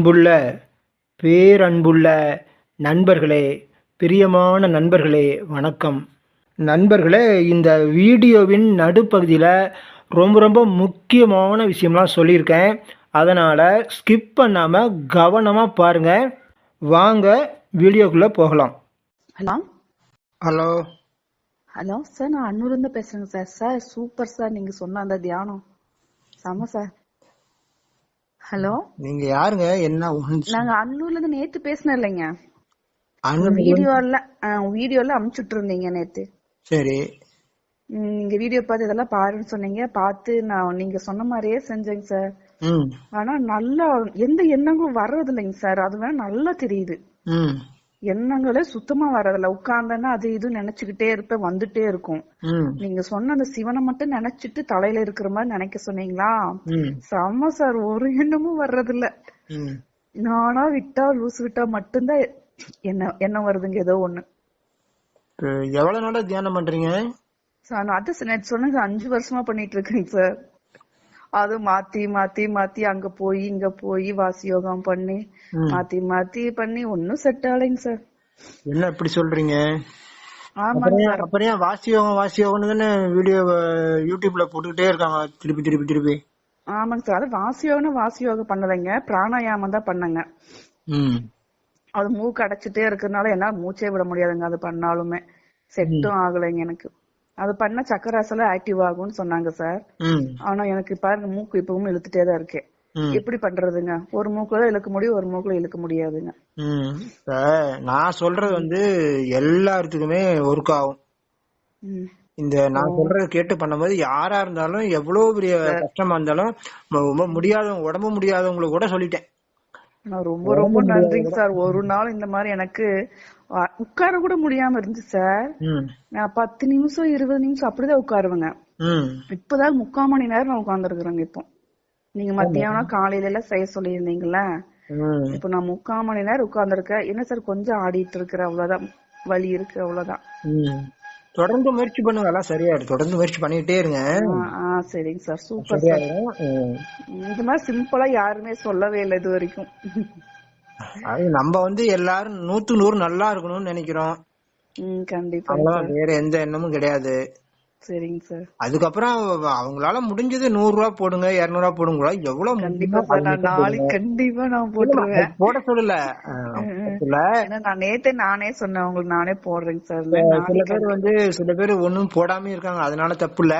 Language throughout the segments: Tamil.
அன்புள்ள பேரன்புள்ள நண்பர்களே பிரியமான நண்பர்களே வணக்கம். நண்பர்களே இந்த வீடியோவின் நடுப்பகுதியில் ரொம்ப ரொம்ப முக்கியமான விஷயம்லாம் சொல்லியிருக்கேன். அதனால் ஸ்கிப் பண்ணாமல் கவனமாக பாருங்கள் வாங்க வீடியோக்குள்ளே போகலாம். ஹலோ? ஹலோ? ஹலோ சார் நான் அன்னூர்ல இருந்து பேசுறேங்க சார். சார் சூப்பர் சார் நீங்க சொன்ன அந்த தியானம். செம சார். ஹலோ? நீங்கள் யாருங்க? என்ன நாங்க அன்னூர்ல இருந்து நேத்து பேசினோம் இல்லைங்க. வீடியோல வீடியோல அமுச்சுட்டு இருந்தீங்க நேத்து. சரி. நீங்க வீடியோ பார்த்து இதெல்லாம் பாருன்னு சொன்னீங்க. பார்த்து நான் நீங்க சொன்ன மாதிரியே செஞ்சேங்க சார். ஆனா நல்லா எந்த எண்ணங்களும் வர்றது இல்லைங்க சார். அது வேணா நல்லா தெரியுது. எண்ணங்களே சுத்தமா வர்றதில்ல. உட்கார்ந்தேன்னா அது இது நினைச்சுக்கிட்டே இருப்பேன் வந்துட்டே இருக்கும். நீங்க சொன்ன அந்த சிவனை மட்டும் நினைச்சிட்டு தலையில இருக்கிற மாதிரி நினைக்க சொன்னீங்களா? செம்ம சார் ஒரு எண்ணமும் வர்றதில்ல. நானா விட்டா லூஸ் விட்டா மட்டும்தான் என்ன எண்ணம் வருதுங்க ஏதோ ஒண்ணு. எவ்வளவு நாளா தியானம் பண்றீங்க? சார் நான் அது சொன்னது அஞ்சு வருஷமா பண்ணிட்டு இருக்கேங்க சார். அது மாத்தி மாத்தி மாத்தி அங்க போய் இங்க போய் வாசி யோகம் பண்ணி. மாத்தி மாத்தி பண்ணி ஒன்னும் செட் ஆகலைங்க சார் என்ன இப்படி சொல்றீங்க? அப்புறம் வாசி யோகம் வாசி யோகம்னு தானே வீடியோ யூடியூப்ல போட்டுக்கிட்டே இருக்காங்க. திருப்பி திருப்பி திருப்பி. ஆமாங்க சார் அது வாசி யோகம்னா வாசி யோகம் பண்ணலைங்க. பிராணாயாமம் தான் பண்ணங்க. அது மூக்கு அடைச்சிட்டே இருக்கறனால என்னால மூச்சே விட முடியாதுங்க. அது பண்ணாலுமே. செட்டும் ஆகலைங்க எனக்கு. அது பண்ண சக்கராசல ஆக்டிவ் ஆகும்னு சொன்னாங்க சார் ஆனா எனக்கு பாருங்க மூக்கு இப்பவும் இழுத்துட்டே தான் இருக்கேன் ம். எப்படி பண்றதுங்க? ஒரு மூக்குல இழுக்க முடியும் ஒரு மூக்குல இழுக்க முடியாதுங்க. நான் சொல்றது வந்து எல்லாத்துக்குமே ஒர்க் ஆகும். இந்த நான் சொல்றத கேட்டு பண்ணும்போது யாரா இருந்தாலும் எவ்வளவு பெரிய கஷ்டமா இருந்தாலும் ரொம்ப முடியாதவங்க உடம்பு முடியாதவங்களுக்கு கூட சொல்லிட்டேன். நான் ரொம்ப ரொம்ப நன்றிங்க சார் ஒரு நாள் இந்த மாதிரி எனக்கு உட்கார கூட முடியாம இருந்துச்சு சார். நான் பத்து நிமிஷம் இருபது நிமிஷம் அப்படிதான் உட்காருவேங்க. இப்பதான் முக்கால் மணி நேரம் நான் உட்கார்ந்துருக்குறேங்க இப்போ. நீங்க மத்தியானம் காலையில எல்லாம் செய்ய சொல்லியிருந்தீங்களா இப்போ நான் முக்கால் மணி நேரம் உட்கார்ந்துருக்கேன் என்ன சார் கொஞ்சம் ஆடிட்டு இருக்கிற அவ்வளவுதான். வலி இருக்கு அவ்வளவுதான். தொடர்ந்து முயற்சி பண்ணுங்க எல்லாம் சரியாயிடும். தொடர்ந்து முயற்சி பண்ணிக்கிட்டே இருங்க. சரிங்க சார். சூப்பர். இந்த மாதிரி சிம்பிளா யாருமே சொல்லவே இல்லை இது வரைக்கும். அது நம்ம வந்து எல்லாரும் நூத்து நூறு நல்லா இருக்கணும்னு நினைக்கிறோம். கண்டிப்பா அவ்வளவுதான். வேற எந்த எண்ணமும் கிடையாது. சரிங்க சார். அதுக்கப்புறம் அவங்களால முடிஞ்சது நூறு ரூபா போடுங்க இருநூறு ரூபா போடுங்க எவ்வளவு கண்டிப்பா நாளைக்கு கண்டிப்பா நான் போட்டுருவேன். போட சொல்லல. நான் நேத்தே நானே சொன்னேன் உங்களுக்கு நானே போடுறேங்க சார். சில பேர் வந்து சில பேர் ஒண்ணும் போடாம இருக்காங்க. அதனால தப்பு இல்ல.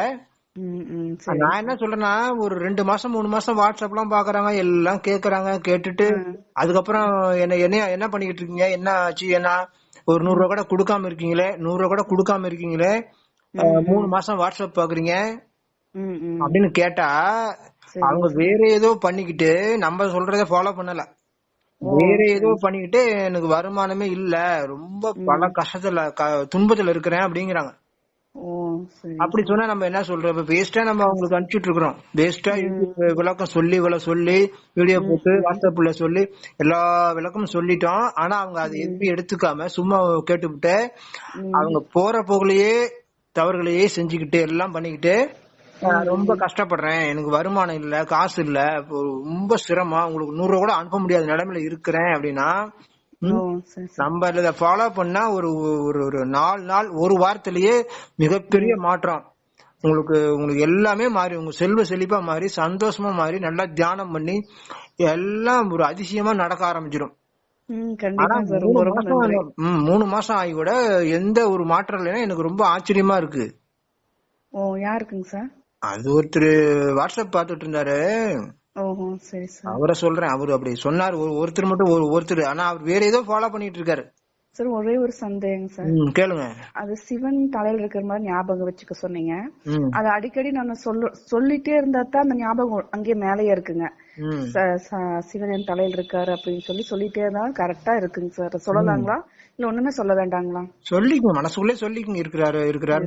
நான் என்ன சொல்றேன்னா ஒரு ரெண்டு மாசம் மூணு மாசம் வாட்ஸ்அப் எல்லாம் பாக்குறாங்க எல்லாம் கேக்குறாங்க கேட்டுட்டு அதுக்கப்புறம் என்ன என்ன என்ன பண்ணிக்கிட்டு இருக்கீங்க? என்ன ஆச்சு? என்ன ஒரு நூறு ரூபா கூட கொடுக்காம இருக்கீங்களே நூறு ரூபா கூட கொடுக்காம இருக்கீங்களே மூணு மாசம் வாட்ஸ்அப் பாக்குறீங்க? அப்படின்னு கேட்டா. அவங்க வேற ஏதோ பண்ணிக்கிட்டு நம்ம சொல்றத ஃபாலோ பண்ணல. வேற ஏதோ பண்ணிக்கிட்டு எனக்கு வருமானமே இல்ல ரொம்ப பல கஷ்டத்துல துன்பத்துல இருக்கிறேன் அப்படிங்கிறாங்க. அப்படி சொன்னா நம்ம என்ன சொல்றோம் இப்ப வேஸ்டா நம்ம அவங்களுக்கு அனுப்பிச்சுட்டு இருக்கிறோம். வேஸ்டா விளக்கம் சொல்லி இவ்வளவு சொல்லி வீடியோ போட்டு வாட்ஸ்அப்ல சொல்லி எல்லா விளக்கமும் சொல்லிட்டோம். ஆனா அவங்க அதை எதுவும் எடுத்துக்காம சும்மா கேட்டுவிட்டு அவங்க போற போகலையே தவறுகளையே செஞ்சுக்கிட்டு எல்லாம் பண்ணிக்கிட்டு ரொம்ப கஷ்டப்படுறேன். எனக்கு வருமானம் இல்ல காசு இல்ல. ரொம்ப சிரமம். உங்களுக்கு நூறு ரூபா கூட அனுப்ப முடியாத நிலைமையில இருக்கிறேன் அப்படின்னா நம்ம இதை ஃபாலோ பண்ணா ஒரு ஒரு ஒரு நாலு நாள் ஒரு வாரத்திலேயே மிகப்பெரிய மாற்றம். உங்களுக்கு உங்களுக்கு எல்லாமே மாறி உங்க செல்வ செழிப்பா மாறி சந்தோஷமா மாறி நல்லா தியானம் பண்ணி எல்லாம் ஒரு அதிசயமா நடக்க ஆரம்பிச்சிடும் மூணு மாசம் ஆகி கூட எந்த ஒரு மாற்றம் இல்லைன்னா எனக்கு ரொம்ப ஆச்சரியமா இருக்கு. யாருக்குங்க சார்? அது ஒருத்தர் வாட்ஸ்அப் பார்த்துட்டு இருந்தாரு. அவரை சொல்றேன் அவரு அப்படி சொன்னாரு. ஒரு ஒருத்தர் மட்டும் ஒரு ஒருத்தர். ஆனா அவர் வேற ஏதோ ஃபாலோ பண்ணிட்டு இருக்காரு சார் ஒரே ஒரு சந்தேகம் சார். கேளுங்க. அது சிவன் தலையில இருக்கிற மாதிரி ஞாபகம் வச்சுக்க சொன்னீங்க. அது அடிக்கடி நான் சொல்ல சொல்லிட்டே இருந்தா தான் அந்த ஞாபகம் அங்கேயே மேலேயே இருக்குங்க. சிவன் என் தலையில இருக்காரு அப்படின்னு சொல்லி சொல்லிட்டே இருந்தா கரெக்டா இருக்குங்க சார். சொல்லலாங்களா? இல்ல ஒண்ணுமே சொல்ல வேண்டாங்களா? சொல்லிக்கங்க மனசுக்குள்ளே சொல்லிக்கங்க இருக்கிறாரு இருக்கிறாரு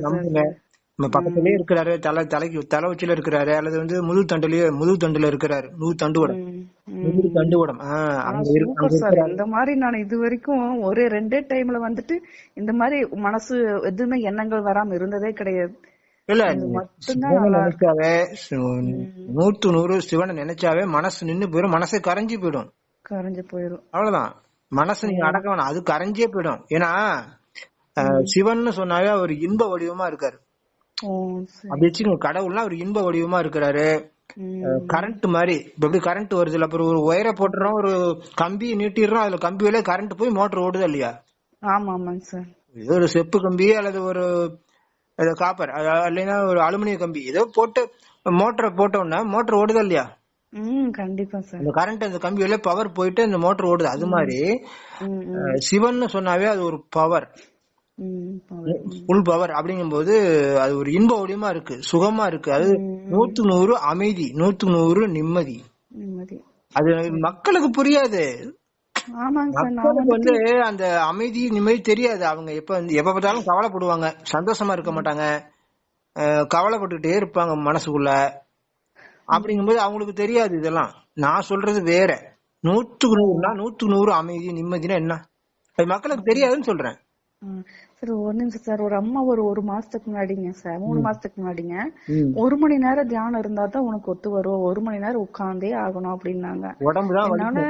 நம்ம பக்கத்துலயே இருக்கிறாரு தலை தலைக்கு தலை உச்சில இருக்கிறாரு அல்லது வந்து முதுகு தண்டுலயே முதுகு தண்டுல இருக்கிறாரு முதுகு தண்டுவடம் ம், ம். முதுகு தண்டுவடம் ஆஹ் அங்க இரு- அங்க சூப்பர் சார் இருக்கிறாரு. இந்த மாதிரி நான் இது வரைக்கும் ஒரே ரெண்டே டைம்ல வந்துட்டு இந்த மாதிரி மனசு எதுவுமே எண்ணங்கள் வராம இருந்ததே கிடையாது. இல்ல சிவனை நினைச்சாவே நூத்து நூறு சிவனை நினைச்சாவே மனசு நின்னு போயிடும் மனசே கரைஞ்சு போயிடும். கரைஞ்சு போயிரும். அவ்வளவுதான். மனசு நீங்க அடக்க வேணாம் அது கரைஞ்சே போயிடும். ஏன்னா அஹ், சிவன்னு சொன்னாவே அவர் இன்ப வடிவமா இருக்காரு. அப்படி வச்சுக்கோங்க. கடவுள்னா அவர் இன்ப வடிவமா இருக்கிறாரு. கரண்ட் மாதிரி. இப்ப எப்படி கரண்ட் வருது அப்புறம் ஒரு ஒயரை போட்டுறோம் ஒரு கம்பி நீட்டிடுறோம் அதுல கம்பி வழியா கரண்ட் போய் மோட்டர் ஓடுதா இல்லையா? ஆமா ஆமாங்க சார். ஏதோ ஒரு செப்பு கம்பி அல்லது ஒரு காப்பர் இல்லைன்னா ஒரு அலுமினிய கம்பி. ஏதோ போட்டு மோட்டரை போட்ட உடனே மோட்டர் ஓடுதா இல்லையா? கண்டிப்பா சார். கரண்ட் அந்த கம்பி வழியா பவர் போயிட்டு அந்த மோட்டர் ஓடுது. அது மாதிரி சிவன்னு சொன்னாவே அது ஒரு பவர். ஃபுல் பவர் அப்படிங்கும்போது அது ஒரு இன்ப வடிவமா இருக்கு சுகமா இருக்கு. அது நூத்துக்கு நூறு அமைதி நூத்துக்கு நூறு நிம்மதி. அது மக்களுக்கு புரியாது. வந்து அந்த அமைதி நிம்மதி தெரியாது. அவங்க எப்ப எப்ப பார்த்தாலும் கவலைப்படுவாங்க. சந்தோஷமா இருக்க மாட்டாங்க. அஹ் கவலைப்பட்டுக்கிட்டே இருப்பாங்க மனசுக்குள்ள. அப்படிங்கும்போது அவங்களுக்கு தெரியாது இதெல்லாம். நான் சொல்றது வேற. நூத்துக்கு நூறுனா நூத்துக்கு நூறு அமைதி நிம்மதினா என்ன? அது மக்களுக்கு தெரியாதுன்னு சொல்றேன். சார் ஒரு நிமிஷம் சார் ஒரு அம்மா ஒரு ஒரு மாசத்துக்கு முன்னாடிங்க சார் மூணு மாசத்துக்கு முன்னாடிங்க. ஒரு மணி நேரம் தியானம் இருந்தா தான் உனக்கு ஒத்து வரும். ஒரு மணி நேரம் உட்கார்ந்தே ஆகணும் அப்படின்னாங்க. என்னால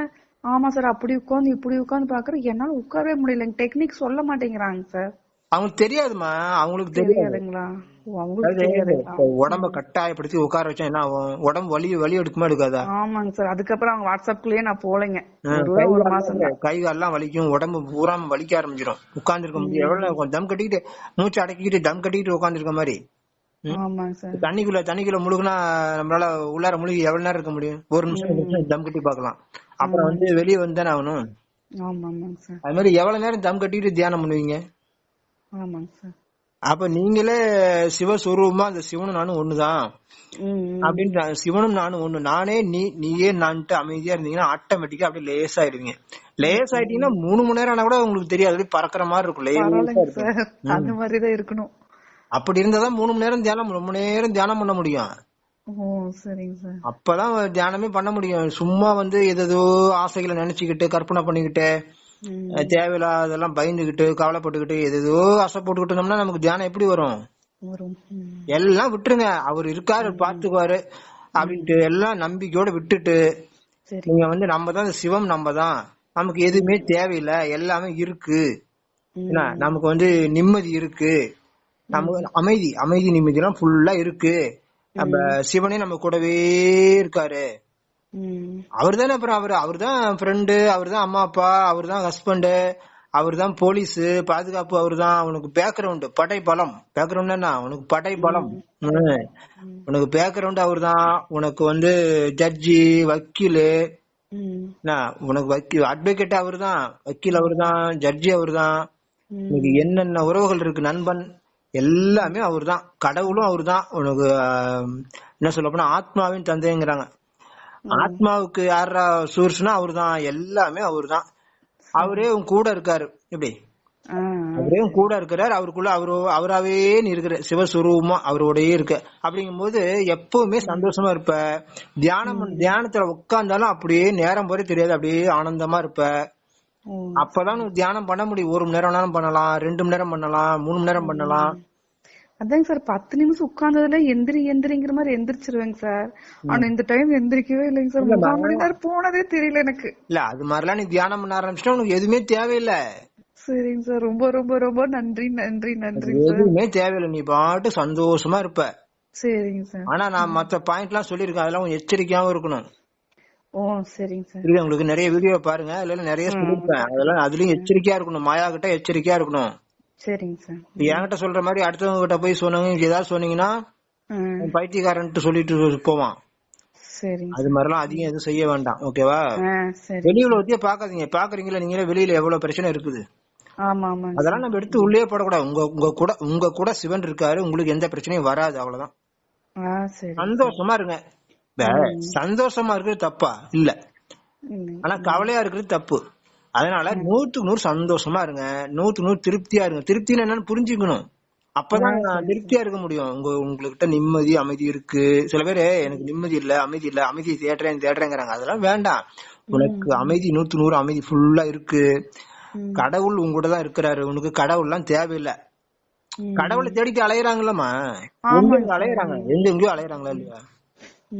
ஆமா சார் அப்படி உட்கார்ந்து இப்படி உட்கார்ந்து பாக்குறேன் என்னால உட்காரவே முடியல டெக்னிக் சொல்ல மாட்டேங்கிறாங்க சார். அவங்களுக்கு தெரியாதுமா அவங்களுக்கு தெரியாது. தெரியாதுங்களா? உடம்ப கட்டாயப்படுத்தி உட்கார வச்சா என்ன ஆகும்? உடம்பு வலி வலி எடுக்குமா எடுக்காதா? ஆமாங்க சார். அதுக்கப்புறம் அவங்க வாட்ஸ்அப்குள்ளேயே நான் போலைங்க ஒரு மாசம் தான் கை கால்லாம் வலிக்கும். உடம்பு பூரா வலிக்க ஆரம்பிச்சிடும் உட்கார்ந்து இருக்க முடியும் எவ்வளவு நேரம் தம் கட்டிக்கிட்டு மூச்சு அடக்கிக்கிட்டு தம் கட்டிக்கிட்டு உட்கார்ந்து இருக்க மாதிரி தண்ணிக்குள்ள தண்ணிக்குள்ள முழுகுனா நம்மளால உள்ளார முழுகி எவ்வளவு நேரம் இருக்க முடியும்? ஒரு நிமிஷம் தம் கட்டி பார்க்கலாம். அப்புறம் வந்து வெளியே வந்து ஆகணும்? ஆமாங்க சார். அது மாதிரி எவ்வளவு நேரம் தம் கட்டிட்டு தியானம் பண்ணுவீங்க? ஆமாங்க சார். அப்ப நீங்களே சிவஸ்வரூபமா அந்த சிவனும் நானும் ஒண்ணுதான். அப்படின்னு சிவனும் நானும் ஒண்ணு. நானே நீ நீயே நான்ட்டு அமைதியா இருந்தீங்கன்னா ஆட்டோமேட்டிக்கா அப்படியே லேஸ் ஆயிடுவீங்க லேஸ் ஆயிட்டீங்கன்னா மூணு மணி நேரம் ஆனா கூட உங்களுக்கு தெரியாது. அப்படியே பறக்குற மாதிரி இருக்கும். சார். அந்த மாதிரிதான் இருக்கணும். அப்படி இருந்தாதான் மூணு மணி நேரம் தியானம் ரொம்ப நேரம் தியானம் பண்ண முடியும். அப்பதான் தியானமே பண்ண முடியும். சும்மா வந்து எதோ ஆசைகளை நினைச்சுக்கிட்டு கற்பனை பண்ணிக்கிட்டு தேவையில்லாதெல்லாம் பயந்துகிட்டு கவலைப்பட்டுக்கிட்டு எதோ ஆசை போட்டுக்கிட்டு இருந்தோம்னா நமக்கு தியானம் எப்படி வரும். எல்லாம் விட்டுருங்க. அவர் இருக்காரு பாத்துக்குவாரு அப்படின்ட்டு எல்லாம் நம்பிக்கையோட விட்டுட்டு நீங்க வந்து நம்ம தான் சிவம் நம்ம தான். நமக்கு எதுவுமே தேவையில்லை. எல்லாமே இருக்கு. நமக்கு வந்து நிம்மதி இருக்கு. நம்ம அமைதி அமைதி நிம்மதி எல்லாம் ஃபுல்லா இருக்கு. நம்ம சிவனே நம்ம கூடவே இருக்காரு. அவர் தானே அப்புறம் அவர் அவர் தான் ஃப்ரெண்டு அவர் தான் அம்மா அப்பா அவர் தான் ஹஸ்பண்ட் அவர் தான் போலீஸ் பாதுகாப்பு அவர் தான் அவனுக்கு பேக்ரவுண்ட் படை பலம் பேக்ரவுண்ட் என்ன உனக்கு படை பலம். உனக்கு பேக்ரவுண்ட் அவர் தான் உனக்கு வந்து ஜட்ஜி வக்கீலு. உனக்கு வக்கீல் அட்வொகேட் அவர் தான் வக்கீல் அவர் தான் ஜட்ஜி அவர் தான். உனக்கு என்னென்ன உறவுகள் இருக்கு? நண்பன். எல்லாமே அவர் தான் கடவுளும் அவர் தான் உனக்கு என்ன சொல்ல போனா ஆத்மாவின் தந்தைங்கிறாங்க. ஆத்மாவுக்கு யாரா சோர்ஸ்னா அவர் தான் எல்லாமே அவர் தான் அவரே உன் கூட இருக்காரு. எப்படி? அவரே உன் கூட இருக்கிறார். அவருக்குள்ள அவரு அவராவே இருக்கிற சிவஸ்வரூபமா அவரோடயே இருக்க. அப்படிங்கும்போது எப்பவுமே சந்தோஷமா இருப்ப. தியானம் தியானத்துல உட்கார்ந்தாலும் அப்படியே நேரம் போறே தெரியாது. அப்படியே ஆனந்தமா இருப்ப. அப்பதான் தியானம் பண்ண முடியும். ஒரு மணி நேரம் வேணாலும் பண்ணலாம். ரெண்டு மணி நேரம் பண்ணலாம். மூணு மணி நேரம் பண்ணலாம். அதாங்க சார் பத்து நிமிஷம் உட்கார்ந்ததுல எந்திரி எந்திரிங்கிற மாதிரி எந்திரிச்சிருவேங்க சார். ஆனா இந்த டைம் எந்திரிக்கவே இல்லைங்க சார். முக்கால் மணி நேரம் போனதே தெரியல எனக்கு. இல்ல அது மாதிரிலாம் நீ தியானம் பண்ண ஆரம்பிச்சிட்டா உனக்கு எதுவுமே தேவையில்லை. சரிங்க சார். ரொம்ப ரொம்ப ரொம்ப நன்றி நன்றி நன்றி எதுவுமே தேவையில்லை. நீ பாட்டு சந்தோஷமா இருப்ப. சரிங்க சார். ஆனா நான் மத்த பாயிண்ட் எல்லாம் சொல்லியிருக்கேன். அதெல்லாம் எச்சரிக்கையாவும் இருக்கணும். ஓ சரிங்க சார். உங்களுக்கு நிறைய வீடியோ பாருங்க. அதுல நிறைய சொல்லிருப்பேன் அதெல்லாம் அதுலயும் எச்சரிக்கையா இருக்கணும். மாயா கிட்ட எச்சரிக்கையா இருக்கணும். சரிங்க சார். என்கிட்ட சொல்ற மாதிரி அடுத்தவங்க கிட்ட போய் சொன்னவங்க ஏதாவது சொன்னீங்கன்னா பைத்தியக்காரன்ட்டு சொல்லிட்டு போவான் அது மாதிரிலாம் அதிகம் எதுவும் செய்ய வேண்டாம் ஓகேவா? ஆ சரி. வெளி உலகத்தையே பாக்காதீங்க. பாக்குறீங்களா நீங்களே வெளியில எவ்வளவு பிரச்சனை இருக்குது? அதெல்லாம் நம்ம எடுத்து உள்ளே போடக்கூடாது. உங்க உங்க கூட உங்க கூட சிவன் இருக்காரு உங்களுக்கு எந்த பிரச்சனையும் வராது அவ்வளவுதான். சந்தோஷமா இருங்க. சந்தோஷமா இருக்கிறது தப்பா? இல்ல. ஆனா கவலையா இருக்கிறது தப்பு. அதனால நூத்துக்கு நூறு சந்தோஷமா இருங்க. நூத்துக்கு நூறு திருப்தியா இருங்க. திருப்தின்னு என்னன்னு புரிஞ்சுக்கணும். அப்பதான் திருப்தியா இருக்க முடியும். உங்க உங்ககிட்ட நிம்மதி அமைதி இருக்கு. சில பேரு எனக்கு நிம்மதி இல்ல அமைதி இல்ல அமைதி தேடுறேன் தேடுறேங்கிறாங்க. அதெல்லாம் வேண்டாம். உனக்கு அமைதி நூத்து நூறு அமைதி ஃபுல்லா இருக்கு. கடவுள் உங்க கூட தான் இருக்கிறாரு. உனக்கு கடவுள்லாம் தேவையில்லை. ம். கடவுளை தேடிட்டு அலையறாங்கல்லம்மா ஆமாங்க. எங்க அலையறாங்க? எங்க எங்கேயோ அலையறாங்களா இல்லையா.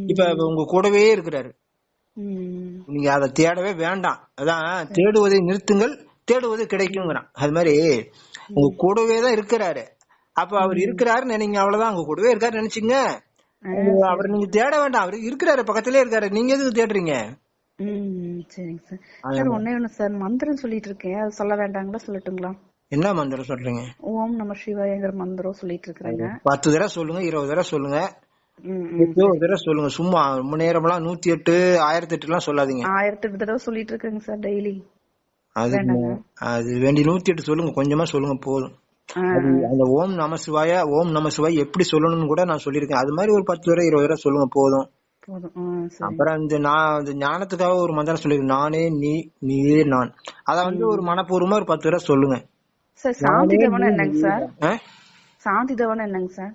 இப்ப உங்க கூடவே இருக்கிறாரு. நீங்க அதை தேடவே வேண்டாம். அதான் தேடுவதை நிறுத்துங்கள் தேடுவது கிடைக்குங்கிறான் அது மாதிரி உங்க கூடவே தான் இருக்கிறாரு. அப்ப அவர் இருக்கிறாருன்னு நினைங்க அவ்வளவுதான். உங்க கூடவே இருக்காரு நினைச்சுங்க. அவர் நீங்க தேட வேண்டாம். அவர் இருக்கிறாரு பக்கத்திலே இருக்காரு. நீங்க எதுக்கு தேடுறீங்க? சரிங்க சார். சார் ஒண்ணு சார். மந்திரம் சொல்லிட்டு இருக்கேன். அது சொல்ல வேண்டாங்களா சொல்லட்டுங்களா? என்ன மந்திரம் சொல்றீங்க? ஓம் நம சிவாயங்கிற மந்திரம் சொல்லிட்டு இருக்கிறேங்க. பத்து தடவை சொல்லுங்க இருபது தடவை சொல்லுங்க. ஒரு தடவை சொல்லுங்க. சும்மா ரொம்ப நேரம்லாம் நூத்தி எட்டு ஆயிரத்தி எட்டு எல்லாம் சொல்லாதீங்க. ஆயிரத்தி எட்டு தடவை சொல்லிட்டு இருக்கேங்க சார் டெய்லி. அது அது வேண்டி நூத்தி எட்டு சொல்லுங்க. கொஞ்சமா சொல்லுங்க போதும். அந்த ஓம் நம சிவாய ஓம் நம சிவாய் எப்படி சொல்லணும்னு கூட நான் சொல்லியிருக்கேன். அது மாதிரி ஒரு பத்து தடவை இருபது தடவை சொல்லுங்க போதும். அப்புறம் இந்த நான் இந்த ஞானத்துக்காக ஒரு மந்திரம் சொல்லியிருக்கேன். நானே நீ நீயே நான். அத வந்து ஒரு மனப்பூர்வமா ஒரு பத்து தடவை சொல்லுங்க. சார் சாந்தி தவணம் என்னங்க சார்? சாந்தி தவணம் என்னங்க சார்?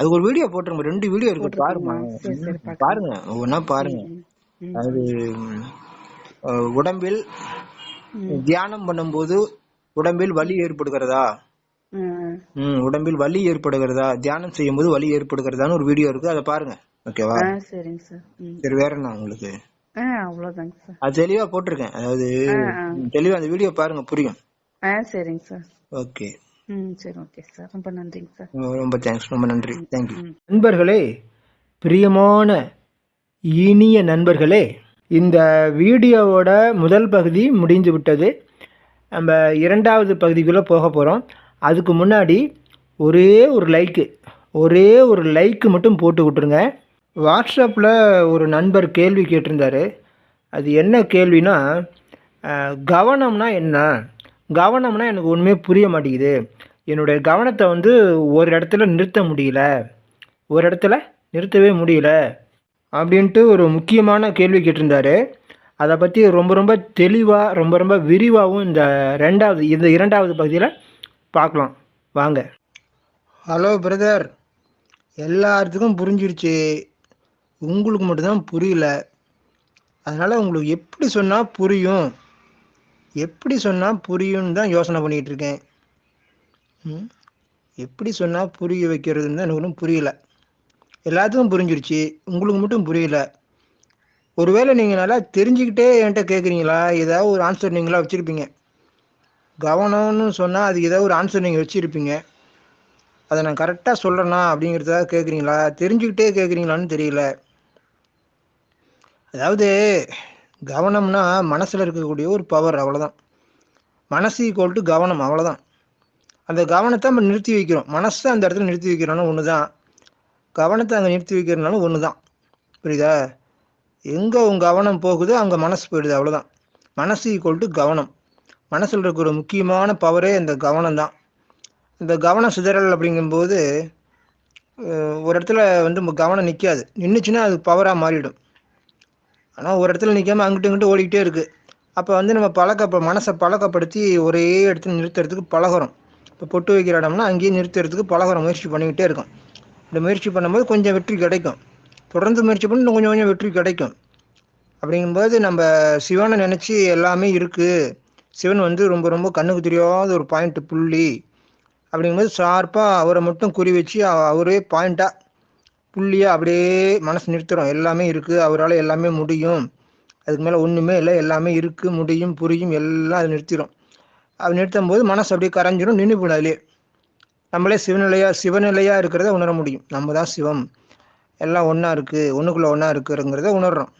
அதுக்கு ஒரு வீடியோ போட்டுருங்க ரெண்டு வீடியோ இருக்கு பாருங்க. பாருங்க. ஒவ்வொன்னா பாருங்க. அது உடம்பில் தியானம் பண்ணும்போது உடம்பில் வலி ஏற்படுகிறதா? ம். ம். உடம்பில் வலி ஏற்படுகிறதா? தியானம் செய்யும் போது வலி ஏற்படுகிறதான்னு ஒரு வீடியோ இருக்கு. அதை பாருங்க. ஓகேவா? சரிங்க சார். சரி வேற என்ன உங்களுக்கு? அது தெளிவா போட்டிருக்கேன். அதாவது. தெளிவா அந்த வீடியோ பாருங்க. புரியும். சரிங்க சார். ஓகே. ம் சரி ஓகே சார் ரொம்ப நன்றிங்க சார் ரொம்ப தேங்க்ஸ் ரொம்ப நன்றி. தேங்க்யூ நண்பர்களே பிரியமான இனிய நண்பர்களே இந்த வீடியோவோட முதல் பகுதி முடிந்து விட்டது. நம்ம இரண்டாவது பகுதிக்குள்ளே போக போகிறோம் அதுக்கு முன்னாடி ஒரே ஒரு லைக்கு ஒரே ஒரு லைக்கு மட்டும் போட்டு விட்ருங்க வாட்ஸ்அப்பில் ஒரு நண்பர் கேள்வி கேட்டிருந்தாரு. அது என்ன கேள்வினா கவனம்னா என்ன? கவனம்னா எனக்கு ஒன்றுமே புரிய மாட்டேங்குது. என்னுடைய கவனத்தை வந்து ஒரு இடத்துல நிறுத்த முடியல. ஒரு இடத்துல நிறுத்தவே முடியல அப்படின்ட்டு ஒரு முக்கியமான கேள்வி கேட்டிருந்தாரு. அதை பற்றி ரொம்ப ரொம்ப தெளிவாக ரொம்ப ரொம்ப விரிவாகவும் இந்த ரெண்டாவது இந்த இரண்டாவது பகுதியில் பார்க்கலாம். வாங்க. ஹலோ பிரதர் எல்லாத்துக்கும் புரிஞ்சிருச்சு. உங்களுக்கு மட்டும்தான் புரியல. அதனால் உங்களுக்கு எப்படி சொன்னால் புரியும்? எப்படி சொன்னால் புரியும்னு தான் யோசனை பண்ணிகிட்டு இருக்கேன். ம்? எப்படி சொன்னால் புரிய வைக்கிறதுன்னு தான் எனக்கு ஒன்றும் புரியல. எல்லாத்துக்கும் புரிஞ்சிருச்சு. உங்களுக்கு மட்டும் புரியல. ஒருவேளை நீங்கள் நல்லா தெரிஞ்சுக்கிட்டே என்கிட்ட கேட்குறீங்களா ஏதாவது ஒரு ஆன்சர் நீங்களா வச்சுருப்பீங்க. கவனம்னு சொன்னால் அதுக்கு ஏதாவது ஒரு ஆன்சர் நீங்கள் வச்சுருப்பீங்க. அதை நான் கரெக்டாக சொல்கிறேனா அப்படிங்கிறதுக்காக கேட்குறீங்களா தெரிஞ்சுக்கிட்டே கேட்குறீங்களான்னு தெரியல. அதாவது கவனம்னா மனசில் இருக்கக்கூடிய ஒரு பவர் அவ்வளோதான் மனசு ஈக்குவல் டு கவனம் அவ்வளோதான் அந்த கவனத்தை நம்ம நிறுத்தி வைக்கிறோம். மனசை அந்த இடத்துல நிறுத்தி வைக்கிறோம்னா ஒன்று தான் கவனத்தை அங்கே நிறுத்தி வைக்கிறனாலும் ஒன்று தான் புரியுதா? எங்கே உங்கள் கவனம் போகுதோ அங்கே மனசு போயிடுது அவ்வளோதான் மனசு ஈக்குவல் டு கவனம். மனசில் இருக்கிற ஒரு முக்கியமான பவரே இந்த கவனம் தான் இந்த கவன சிதறல் அப்படிங்கும்போது ஒரு இடத்துல வந்து கவனம் நிற்காது நின்றுச்சுன்னா அது பவராக மாறிடும். ஆனால் ஒரு இடத்துல நிற்காம அங்கிட்டு இங்கிட்டு ஓடிக்கிட்டே இருக்குது அப்போ வந்து நம்ம பழக்க மனசை பழக்கப்படுத்தி ஒரே இடத்துல நிறுத்துறதுக்கு பழகுறோம். இப்போ பொட்டு வைக்கிற இடம்னா அங்கேயே நிறுத்துறதுக்கு பழகுறோம் முயற்சி பண்ணிக்கிட்டே இருக்கோம். இந்த முயற்சி பண்ணும்போது கொஞ்சம் வெற்றி கிடைக்கும். தொடர்ந்து முயற்சி பண்ணி இன்னும் கொஞ்சம் கொஞ்சம் வெற்றி கிடைக்கும். அப்படிங்கும்போது நம்ம சிவனை நினச்சி எல்லாமே இருக்குது சிவன் வந்து ரொம்ப ரொம்ப கண்ணுக்கு தெரியாத ஒரு பாயிண்ட் புள்ளி. அப்படிங்கும்போது ஷார்ப்பாக அவரை மட்டும் குறி வச்சு அவரே பாயிண்ட்டாக புள்ளியாக அப்படியே மனசு நிறுத்துறோம் எல்லாமே இருக்குது அவரால் எல்லாமே முடியும். அதுக்கு மேலே ஒன்றுமே இல்லை. எல்லாமே இருக்குது முடியும் புரியும் எல்லாம் அதை நிறுத்திடும் அது நிறுத்தும் போது மனசு அப்படியே கரைஞ்சிரும் நின்று போடும் நம்மளே சிவநிலையாக சிவநிலையாக இருக்கிறத உணர முடியும். நம்ம தான் சிவம். எல்லாம் ஒன்றா இருக்குது ஒன்றுக்குள்ளே ஒன்றா இருக்குங்கிறத உணர்றோம்.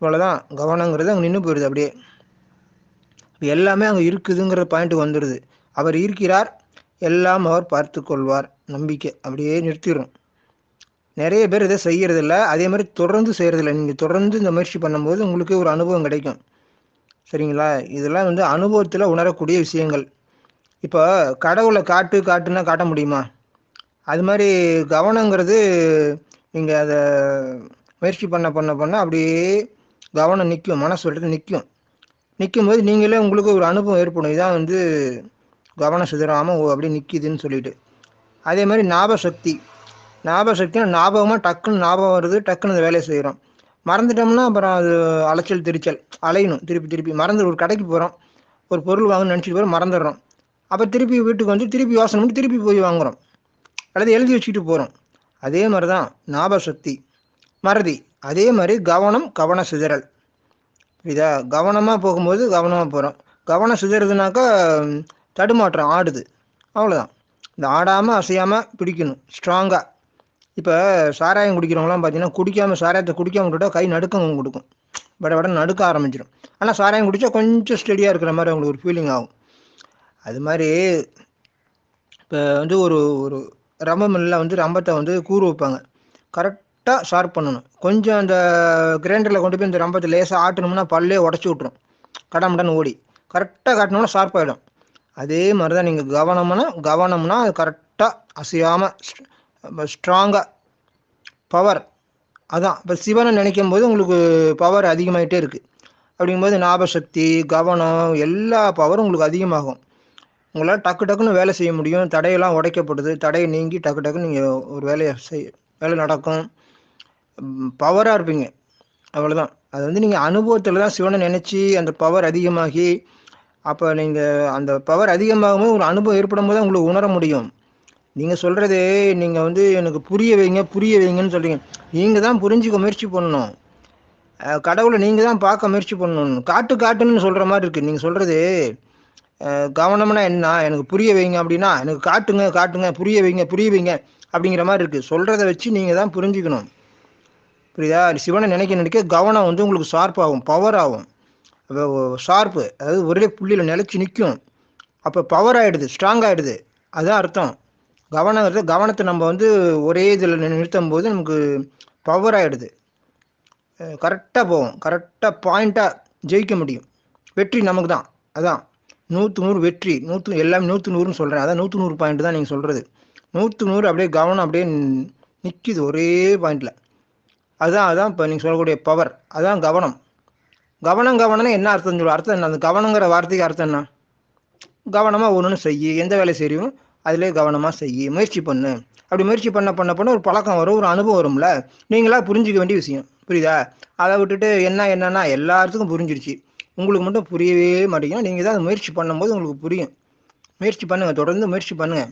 இவ்வளோதான் கவனங்கிறது அங்கே நின்று போயிடுது அப்படியே. எல்லாமே அங்கே இருக்குதுங்கிற பாயிண்ட்டுக்கு வந்துடுது அவர் இருக்கிறார். எல்லாம் அவர் பார்த்து கொள்வார். நம்பிக்கை அப்படியே நிறுத்திடும் நிறைய பேர் இதை செய்கிறதில்ல அதே மாதிரி தொடர்ந்து செய்கிறதில்ல நீங்கள் தொடர்ந்து இந்த முயற்சி பண்ணும்போது உங்களுக்கு ஒரு அனுபவம் கிடைக்கும். சரிங்களா? இதெல்லாம் வந்து அனுபவத்தில் உணரக்கூடிய விஷயங்கள். இப்போ கடவுளை காட்டு காட்டுன்னா காட்ட முடியுமா? அது மாதிரி கவனங்கிறது நீங்கள் அதை முயற்சி பண்ண பண்ண பண்ண அப்படியே கவனம் நிற்கும். மனசு விட்டு நிற்கும். நிற்கும் போது நீங்களே உங்களுக்கு ஒரு அனுபவம் ஏற்படும். இதான் வந்து கவனம் சிதறாமல் ஓ அப்படியே நிற்கிதுன்னு சொல்லிட்டு. அதே மாதிரி ஞாபக சக்தி ஞாபக சக்தினா ஞாபகமாக டக்குன்னு ஞாபகம் வருது டக்குன்னு அந்த வேலையை செய்கிறோம் மறந்துட்டோம்னா அப்புறம் அது அலைச்சல் திருச்சல் அலையணும். திருப்பி திருப்பி. மறந்து ஒரு கடைக்கு போகிறோம் ஒரு பொருள் வாங்கணும்னு நினச்சிட்டு போகிறோம் மறந்துடுறோம். அப்போ திருப்பி வீட்டுக்கு வந்து திருப்பி யோசனை பண்ணி திருப்பி போய் வாங்குறோம். அல்லது எழுதி வச்சுட்டு போகிறோம் அதே மாதிரி தான் ஞாபக சக்தி மறதி. அதே மாதிரி கவனம் கவன சிதறல். புரியுதா கவனமாக போகும்போது கவனமாக போகிறோம் கவனம் சிதறதுனாக்கா தடுமாற்றம் ஆடுது. அவ்வளோதான் இந்த ஆடாமல் அசையாமல் பிடிக்கணும். ஸ்ட்ராங்காக இப்போ சாராயம் குடிக்கிறவங்களாம் பார்த்தீங்கன்னா குடிக்காமல் சாராயத்தை குடிக்காம விட்டுட்டா கை நடுக்கம் கொடுக்கும். பட வட நடுக்க ஆரம்பிச்சிடும் ஆனால் சாராயம் குடித்தா கொஞ்சம் ஸ்டெடியாக இருக்கிற மாதிரி அவங்களுக்கு ஒரு ஃபீலிங் ஆகும். அது மாதிரி இப்போ வந்து ஒரு ஒரு ரம்ப மில்லில் வந்து ரம்பத்தை வந்து கூறு வைப்பாங்க. கரெக்டாக ஷார்ப் பண்ணணும். கொஞ்சம் அந்த கிரைண்டரில் கொண்டு போய் இந்த ரம்பத்தை லேசாக ஆட்டணும்னா பல்லே உடச்சி விட்ரும் கடமுடன் ஓடி. கரெக்டாக காட்டினோம்னா ஷார்ப் ஆகிடும் அதே மாதிரி தான் நீங்கள் கவனம்னா கவனம்னா அது கரெக்டாக அசையாமல் ஸ்ட்ராங்காக பவர் அதான். இப்போ சிவனை நினைக்கும் போது உங்களுக்கு பவர் அதிகமாகிட்டே இருக்குது அப்படிங்கும்போது ஞாபகசக்தி கவனம் எல்லா பவரும் உங்களுக்கு அதிகமாகும். உங்களால் டக்கு டக்குன்னு வேலை செய்ய முடியும். தடையெல்லாம் உடைக்கப்படுது. தடையை நீங்கி டக்கு டக்குன்னு நீங்கள் ஒரு வேலையை செய் வேலை நடக்கும். பவராக இருப்பீங்க. அவ்வளோதான் அது வந்து நீங்கள் அனுபவத்தில் தான் சிவனை நினச்சி அந்த பவர் அதிகமாகி அப்போ நீங்கள் அந்த பவர் அதிகமாகும்போது ஒரு அனுபவம் ஏற்படும் போது உங்களுக்கு உணர முடியும். நீங்கள் சொல்கிறது நீங்கள் வந்து எனக்கு புரிய வைங்க புரிய வைங்கன்னு சொல்கிறீங்க நீங்கள் தான் புரிஞ்சுக்க முயற்சி பண்ணணும். கடவுளை நீங்கள் தான் பார்க்க முயற்சி பண்ணணும். காட்டு காட்டுன்னு சொல்கிற மாதிரி இருக்குது நீங்கள் சொல்கிறது கவனம்னா என்ன? எனக்கு புரிய வைங்க அப்படின்னா எனக்கு காட்டுங்க காட்டுங்க புரிய வைங்க புரிய வைங்க அப்படிங்கிற மாதிரி இருக்குது சொல்கிறத வச்சு நீங்கள் தான் புரிஞ்சுக்கணும். புரியுதா? சிவனை நினைக்க நினைக்க கவனம் வந்து உங்களுக்கு ஷார்ப்பாகும் பவர் ஆகும். ஷார்ப்பு அதாவது ஒரே புள்ளியில் நிலச்சி நிற்கும் அப்போ பவர் ஆகிடுது ஸ்ட்ராங் ஆகிடுது அதுதான் அர்த்தம். கவனம் கவனத்தை நம்ம வந்து ஒரே இதில் நிறுத்தும் போது நமக்கு பவர் ஆகிடுது கரெக்டாக போகும். கரெக்டாக பாயிண்ட்டாக ஜெயிக்க முடியும். வெற்றி நமக்கு தான். அதான். நூற்று நூறு வெற்றி. நூற்று எல்லாமே நூற்று நூறுன்னு சொல்கிறேன் அதான் நூற்று நூறு பாயிண்ட் தான் நீங்கள் சொல்கிறது நூற்று நூறு அப்படியே கவனம் அப்படியே நிற்கிது ஒரே பாயிண்டில் அதுதான் அதான் இப்போ நீங்கள் சொல்லக்கூடிய பவர் அதான் கவனம். கவனம் கவனம்னா என்ன அர்த்தம் சொல்லுவோம் அர்த்தம் என்ன? அந்த கவனங்கிற வார்த்தைக்கு அர்த்தம் என்ன? கவனமாக ஒன்று செய்யு. எந்த வேலை செய்யும் அதிலே கவனமாக செய் முயற்சி பண்ணு. அப்படி முயற்சி பண்ண பண்ண பண்ண ஒரு பழக்கம் வரும் ஒரு அனுபவம் வரும்ல? நீங்களா புரிஞ்சிக்க வேண்டிய விஷயம். புரியுதா? அதை விட்டுட்டு என்ன என்னன்னா எல்லாத்துக்கும் புரிஞ்சிருச்சு. உங்களுக்கு மட்டும் புரியவே மாட்டேங்குது. நீங்கள் தான் அதை முயற்சி பண்ணும்போது உங்களுக்கு புரியும். முயற்சி பண்ணுங்கள் தொடர்ந்து முயற்சி பண்ணுங்கள்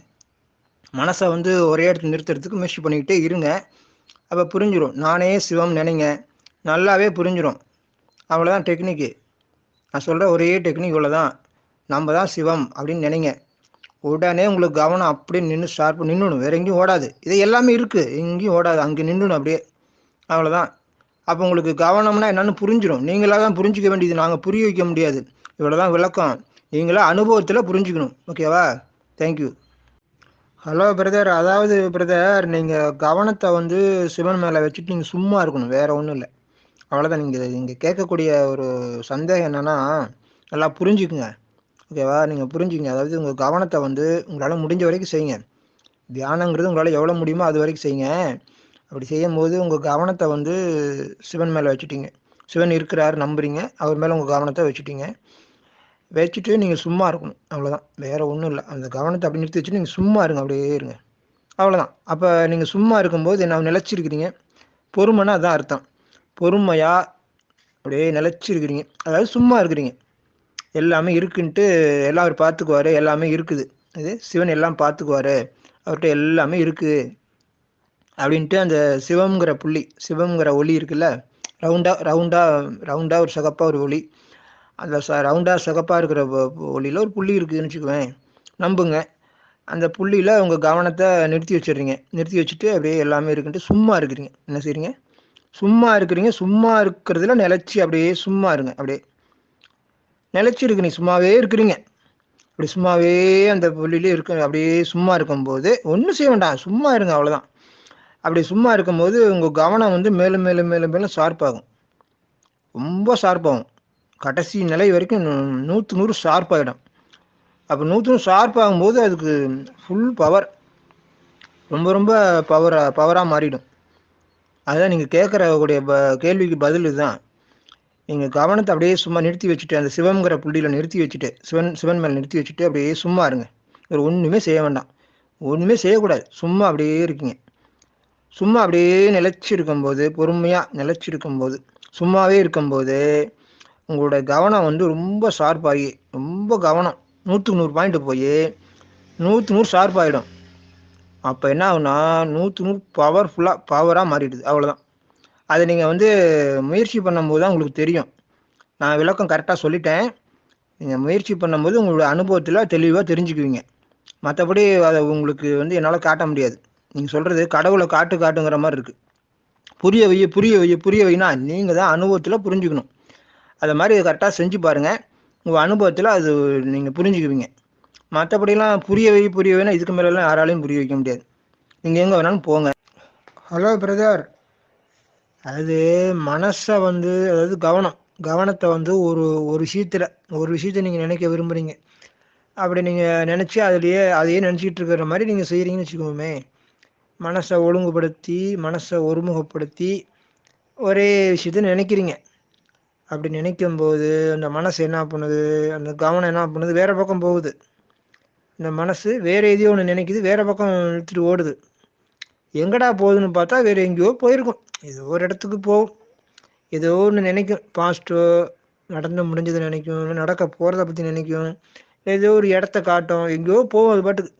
மனசை வந்து ஒரே இடத்துல நிறுத்துறதுக்கு முயற்சி பண்ணிக்கிட்டே இருங்க. அப்போ புரிஞ்சிடும் நானே சிவம் நினைங்க. நல்லாவே புரிஞ்சிடும் அவ்வளோதான் டெக்னிக்கு நான் சொல்கிற ஒரே டெக்னிக் இவ்வளோ தான் நம்ம தான் சிவம் அப்படின்னு நினைங்க. உடனே உங்களுக்கு கவனம் அப்படியே நின்று ஷார்ப்பு நின்றுணும் வேற எங்கேயும் ஓடாது. இது எல்லாமே இருக்குது எங்கேயும் ஓடாது. அங்கே நின்றுணும் அப்படியே. அவ்வளோதான் அப்போ உங்களுக்கு கவனம்னா என்னென்னு புரிஞ்சிடும் நீங்களாக தான் புரிஞ்சிக்க வேண்டியது. நாங்கள் புரிய வைக்க முடியாது. இவ்வளோதான் விளக்கம். நீங்களாக அனுபவத்தில் புரிஞ்சுக்கணும். ஓகேவா? தேங்க்யூ ஹலோ பிரதர் அதாவது பிரதர் நீங்கள் கவனத்தை வந்து சிவன் மேலே வச்சுட்டு நீங்கள் சும்மா இருக்கணும். வேறு ஒன்றும் இல்லை. அவ்வளோதான் நீங்கள் நீங்கள் கேட்கக்கூடிய ஒரு சந்தேகம் என்னென்னா நல்லா புரிஞ்சுக்குங்க. ஓகேவா? நீங்கள் புரிஞ்சுங்க அதாவது உங்கள் கவனத்தை வந்து உங்களால் முடிஞ்ச வரைக்கும் செய்யுங்க. தியானங்கிறது உங்களால் எவ்வளோ முடியுமோ அது வரைக்கும் செய்யுங்க. அப்படி செய்யும் போது உங்கள் கவனத்தை வந்து சிவன் மேலே வச்சுட்டீங்க. சிவன் இருக்கிறாரு நம்புறீங்க. அவர் மேலே உங்கள் கவனத்தை வச்சுட்டீங்க. வச்சுட்டு நீங்கள் சும்மா இருக்கணும். அவ்வளோதான் வேறு ஒன்றும் இல்லை. அந்த கவனத்தை அப்படி நிறுத்தி வச்சுட்டு நீங்கள் சும்மா இருங்க. அப்படியே இருங்க. அவ்வளோதான் அப்போ நீங்கள் சும்மா இருக்கும்போது என்ன நிலச்சிருக்கிறீங்க? பொறுமைன்னா அதுதான் அர்த்தம். பொறுமையாக அப்படியே நிலச்சிருக்கிறீங்க. அதாவது சும்மா இருக்கிறீங்க. எல்லாமே இருக்குன்ட்டு எல்லாம் அவர் பார்த்துக்குவாரு. எல்லாமே இருக்குது. இது சிவன் எல்லாம் பார்த்துக்குவார். அவர்கிட்ட எல்லாமே இருக்குது அப்படின்ட்டு அந்த சிவம்ங்கிற புள்ளி சிவம்ங்கிற ஒளி இருக்குல்ல ரவுண்டாக ரவுண்டாக ரவுண்டாக ஒரு சகப்பாக ஒரு ஒளி. அந்த ச ரவுண்டாக சகப்பாக இருக்கிற ஒளியில் ஒரு புள்ளி இருக்குதுன்னு வச்சுக்குவேன். நம்புங்க. அந்த புள்ளியில் உங்கள் கவனத்தை நிறுத்தி வச்சிடுறீங்க. நிறுத்தி வச்சுட்டு அப்படியே எல்லாமே இருக்குன்ட்டு சும்மா இருக்கிறீங்க. என்ன செய்றீங்க? சும்மா இருக்கிறீங்க. சும்மா இருக்கிறதுல நிலச்சி அப்படியே சும்மா இருங்க. அப்படியே நிலச்சிருக்கு. நீ சும்மாவே இருக்கிறீங்க. அப்படி சும்மாவே அந்த புள்ளிலே இருக்க. அப்படியே சும்மா இருக்கும்போது ஒன்றும் செய்ய வேண்டாம். சும்மா இருங்க அவ்வளோதான் அப்படி சும்மா இருக்கும்போது உங்கள் கவனம் வந்து மேலும் மேலும் மேலும் மேலும் ஷார்ப்பாகும். ரொம்ப ஷார்ப்பாகும். கடைசி நிலை வரைக்கும் நூற்று நூறு ஷார்ப் ஆகிடும் அப்போ நூற்று நூறு ஷார்ப் ஆகும்போது அதுக்கு ஃபுல் பவர் ரொம்ப ரொம்ப பவராக பவராக மாறிடும். அதுதான் நீங்கள் கேட்குற கூடிய ப கேள்விக்கு பதில் இதுதான். நீங்கள் கவனத்தை அப்படியே சும்மா நிறுத்தி வச்சுட்டு அந்த சிவங்கிற புள்ளியில் நிறுத்தி வச்சுட்டு சிவன் சிவன் மேலே நிறுத்தி வச்சுட்டு அப்படியே சும்மா இருங்க. ஒரு ஒன்றுமே செய்ய வேண்டாம். ஒன்றுமே செய்யக்கூடாது. சும்மா அப்படியே இருக்கீங்க. சும்மா அப்படியே நிலைச்சி இருக்கும்போது பொறுமையாக நிலைச்சி இருக்கும்போது சும்மாவே இருக்கும்போது உங்களோட கவனம் வந்து ரொம்ப ஷார்ப்பாகி ரொம்ப கவனம் நூற்றுக்கு நூறு பாயிண்ட் போய் நூற்று நூறு ஷார்ப் ஆகிடும் அப்போ என்ன ஆகுனா நூற்று நூறு பவர்ஃபுல்லாக பவராக மாறிடுது. அவ்வளோதான் அதை நீங்கள் வந்து முயற்சி பண்ணும்போது தான் உங்களுக்கு தெரியும். நான் விளக்கம் கரெக்டாக சொல்லிட்டேன். நீங்கள் முயற்சி பண்ணும்போது உங்களோட அனுபவத்தில் தெளிவாக தெரிஞ்சுக்குவீங்க. மற்றபடி அதை உங்களுக்கு வந்து என்னால் காட்ட முடியாது. நீங்கள் சொல்கிறது கடவுளை காட்டு காட்டுங்கிற மாதிரி இருக்குது புரிய வை புரிய வை புரிய வைனா நீங்கள் தான் அனுபவத்தில் புரிஞ்சுக்கணும். அதை மாதிரி கரெக்டாக செஞ்சு பாருங்கள் உங்கள் அனுபவத்தில் அது நீங்கள் புரிஞ்சுக்குவீங்க. மற்றபடிலாம் புரிய வை புரிய வைனா இதுக்கு மேலெல்லாம் யாராலையும் புரிய வைக்க முடியாது. நீங்கள் எங்கே வேணாலும் போங்க. ஹலோ பிரதர் அது மனசை வந்து அதாவது கவனம். கவனத்தை வந்து ஒரு ஒரு விஷயத்தில் ஒரு விஷயத்தை நீங்கள் நினைக்க விரும்புகிறீங்க அப்படி நீங்கள் நினச்சி அதுலேயே அதையே நினச்சிக்கிட்டு இருக்கிற மாதிரி நீங்கள் செய்கிறீங்கன்னு வச்சுக்கோமே. மனசை ஒழுங்குபடுத்தி மனசை ஒருமுகப்படுத்தி ஒரே விஷயத்த நினைக்கிறீங்க. அப்படி நினைக்கும்போது அந்த மனசு என்ன பண்ணுது? அந்த கவனம் என்ன பண்ணுது? வேறு பக்கம் போகுது. இந்த மனசு வேறு எதையோ ஒன்று நினைக்குது வேறு பக்கம் இழுத்துட்டு ஓடுது. எங்கடா போகுதுன்னு பார்த்தா வேறு எங்கேயோ போயிருக்கும். ஏதோ ஒரு இடத்துக்கு போகும். ஏதோ ஒன்று நினைக்கும். பாஸ்ட்டோ நடந்து முடிஞ்சதை நினைக்கும். நடக்க போகிறத பற்றி நினைக்கும். ஏதோ ஒரு இடத்த காட்டும். எங்கேயோ போகும் அது பாட்டுக்கு.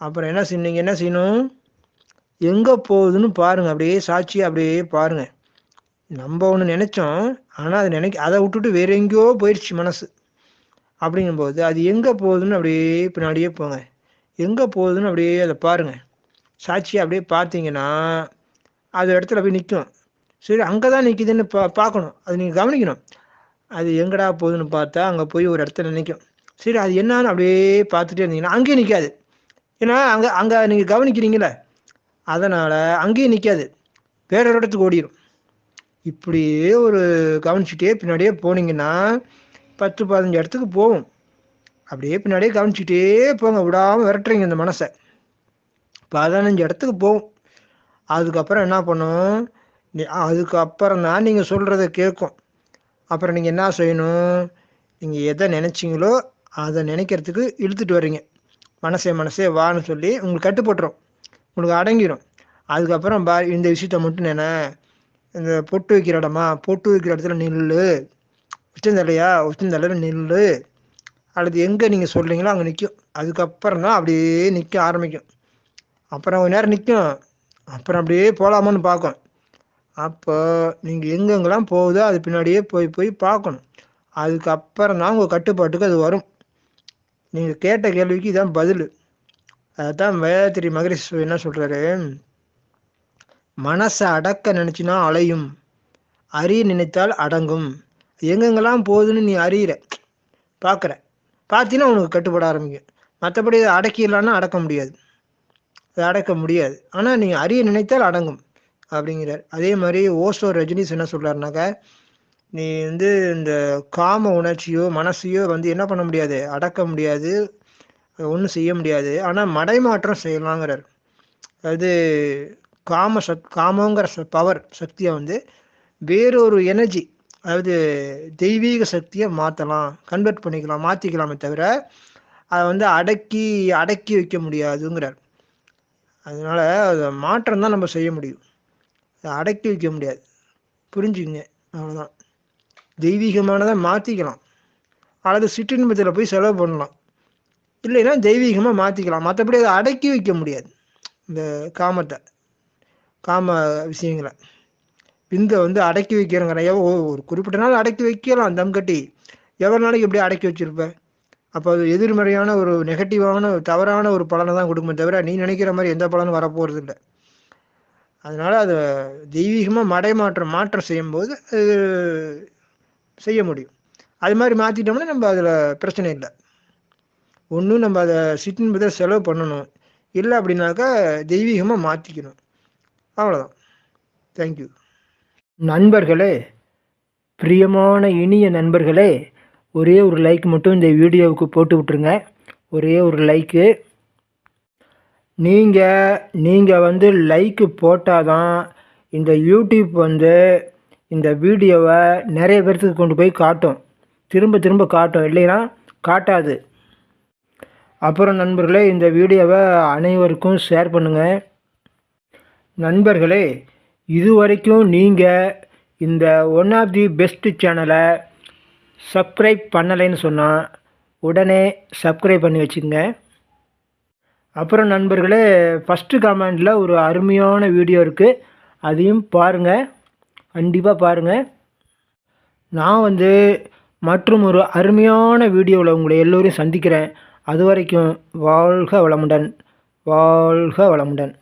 அப்புறம் என்ன செய்யணும் என்ன செய்யணும் எங்கே போகுதுன்னு பாருங்கள் அப்படியே சாட்சி அப்படியே பாருங்கள் நம்ம ஒன்று நினைச்சோம். ஆனால் அதை நினைக்க அதை விட்டுட்டு வேற எங்கேயோ போயிடுச்சு மனசு. அப்படிங்கும்போது அது எங்கே போகுதுன்னு அப்படியே பின்னாடியே போங்க. எங்கே போகுதுன்னு அப்படியே அதை பாருங்கள் சாட்சியை அப்படியே பார்த்தீங்கன்னா அது இடத்துல போய் நிற்கும். சரி அங்கே தான் நிற்கிதுன்னு பா பார்க்கணும். அது நீங்கள் கவனிக்கணும். அது எங்கடா போகுதுன்னு பார்த்தா அங்கே போய் ஒரு இடத்துல நிற்கும் சரி அது என்னன்னு அப்படியே பார்த்துட்டே இருந்தீங்கன்னா அங்கேயும் நிற்காது ஏன்னா அங்கே அங்கே நீங்கள் கவனிக்கிறீங்களே அதனால் அங்கேயும் நிற்காது வேற ஒரு இடத்துக்கு ஓடிடும் இப்படியே ஒரு கவனிச்சுட்டே பின்னாடியே போனீங்கன்னா பத்து பதினஞ்சு இடத்துக்கு போகும். அப்படியே பின்னாடியே கவனிச்சுட்டே போங்க. விடாமல் விரட்டுறீங்க இந்த மனசை. பதினஞ்சு இடத்துக்கு போகும். அதுக்கப்புறம் என்ன பண்ணும்? நீ- அதுக்கப்புறம் தான் நீங்கள் சொல்கிறத கேட்கும். அப்புறம் நீங்கள் என்ன செய்யணும்? நீங்கள் எதை நினச்சிங்களோ அதை நினைக்கிறதுக்கு இழுத்துட்டு வரீங்க மனசே மனசே வான்னு சொல்லி உங்களுக்கு கட்டுப்பட்டுரும். உங்களுக்கு அடங்கிடும் அதுக்கப்புறம் பா இந்த விஷயத்த மட்டும் நினை இந்த பொட்டு வைக்கிற இடமா? பொட்டு வைக்கிற இடத்துல நில்லு. உச்சந்தலையா உச்சந்தலையில் நில்லு. அல்லது எங்கே நீங்கள் சொல்கிறீங்களோ அங்கே நிற்கும் அதுக்கப்புறம் தான் அப்படியே நிற்க ஆரம்பிக்கும். அப்புறம் கொஞ்ச நேரம் நிற்கும் அப்புறம் அப்படியே போகலாமான்னு பார்க்கும் அப்போ நீங்கள் எங்கெங்கெல்லாம் போகுதோ அது பின்னாடியே போய் போய் பார்க்கணும். அதுக்கப்புறம் தான் உங்கள் கட்டுப்பாட்டுக்கு அது வரும். நீங்கள் கேட்ட கேள்விக்கு இதான் பதில். அதுதான் வேதாத்திரி மகரிஷ் என்ன சொல்கிறாரு மனசை அடக்க நினச்சினா அலையும். அறிய நினைத்தால் அடங்கும். எங்கெங்கெல்லாம் போகுதுன்னு நீ அறியிற. பார்க்குற பார்த்தீங்கன்னா உனக்கு கட்டுப்பட ஆரம்பிக்கும். மற்றபடி அதை அடக்கிடலான்னா அடக்க முடியாது. அடக்க முடியாது. ஆனால் நீங்கள் அறிய நினைத்தால் அடங்கும் அப்படிங்கிறார். அதே மாதிரி ஓசோ ரஜினிஸ் என்ன சொல்கிறாருனாக்கா நீ வந்து இந்த காம உணர்ச்சியோ மனசையோ வந்து என்ன பண்ண முடியாது? அடக்க முடியாது. ஒன்றும் செய்ய முடியாது. ஆனால் மடைமாற்றம் செய்யலாங்கிறார். அதாவது காம சக் காமங்கிற ச பவர் சக்தியை வந்து வேறொரு எனர்ஜி அதாவது தெய்வீக சக்தியை மாற்றலாம் கன்வெர்ட் பண்ணிக்கலாம் மாற்றிக்கலாமே தவிர அதை வந்து அடக்கி அடக்கி வைக்க முடியாதுங்கிறார். அதனால் அதை மாற்றம் தான் நம்ம செய்ய முடியும். அதை அடக்கி வைக்க முடியாது. புரிஞ்சுங்க அவ்வளோதான் தெய்வீகமானதை மாற்றிக்கலாம் அல்லது சிற்றின்பத்தில் போய் செலவு பண்ணலாம். இல்லைன்னா தெய்வீகமாக மாற்றிக்கலாம் மற்றபடி அதை அடக்கி வைக்க முடியாது. இந்த காமத்தை. காம விஷயங்களை. விந்தை வந்து அடக்கி வைக்கிறங்கிற எவ்வளோ ஒரு குறிப்பிட்ட நாள் அடக்கி வைக்கலாம். தம் கட்டி. எவ்வளோ நாளைக்கு எப்படி அடக்கி வச்சுருப்பேன் அப்போ அது எதிர்மறையான ஒரு நெகட்டிவான தவறான ஒரு பலனை தான் கொடுக்குமே தவிர நீ நினைக்கிற மாதிரி எந்த பலனும் வரப்போகிறது இல்லை அதனால் அதை தெய்வீகமாக மடைமாற்றம் மாற்றம் செய்யும்போது அது செய்ய முடியும். அது மாதிரி மாற்றிட்டோம்னா நம்ம அதில் பிரச்சனை இல்லை. ஒன்றும் நம்ம அதை சிட்டின் பற்றி செலவு பண்ணணும். இல்லை அப்படின்னாக்கா தெய்வீகமாக மாற்றிக்கணும் அவ்வளோதான் தேங்க்யூ நண்பர்களே பிரியமான இனிய நண்பர்களே ஒரே ஒரு லைக் மட்டும் இந்த வீடியோவுக்கு போட்டு விட்ருங்க ஒரே ஒரு லைக்கு நீங்கள் நீங்கள் வந்து லைக்கு போட்டால் தான் இந்த யூடியூப் வந்து இந்த வீடியோவை நிறைய பேர்த்துக்கு கொண்டு போய் காட்டும். திரும்ப திரும்ப காட்டும். இல்லைன்னா காட்டாது. அப்புறம் நண்பர்களே இந்த வீடியோவை அனைவருக்கும் ஷேர் பண்ணுங்கள் நண்பர்களே இதுவரைக்கும் நீங்கள் இந்த ஒன் ஆஃப் தி பெஸ்ட்டு சேனலை சப்ஸ்கிரைப் பண்ணலைன்னு சொன்னால் உடனே சப்ஸ்கிரைப் பண்ணி வச்சுக்கோங்க. அப்புறம் நண்பர்களே ஃபஸ்ட்டு கமெண்டில் ஒரு அருமையான வீடியோ இருக்குது அதையும் பாருங்கள் கண்டிப்பாக பாருங்கள் நான் வந்து மற்றும் ஒரு அருமையான வீடியோவில் உங்களை எல்லோரையும் சந்திக்கிறேன். அது வரைக்கும் வாழ்க வளமுடன். வாழ்க வளமுடன்.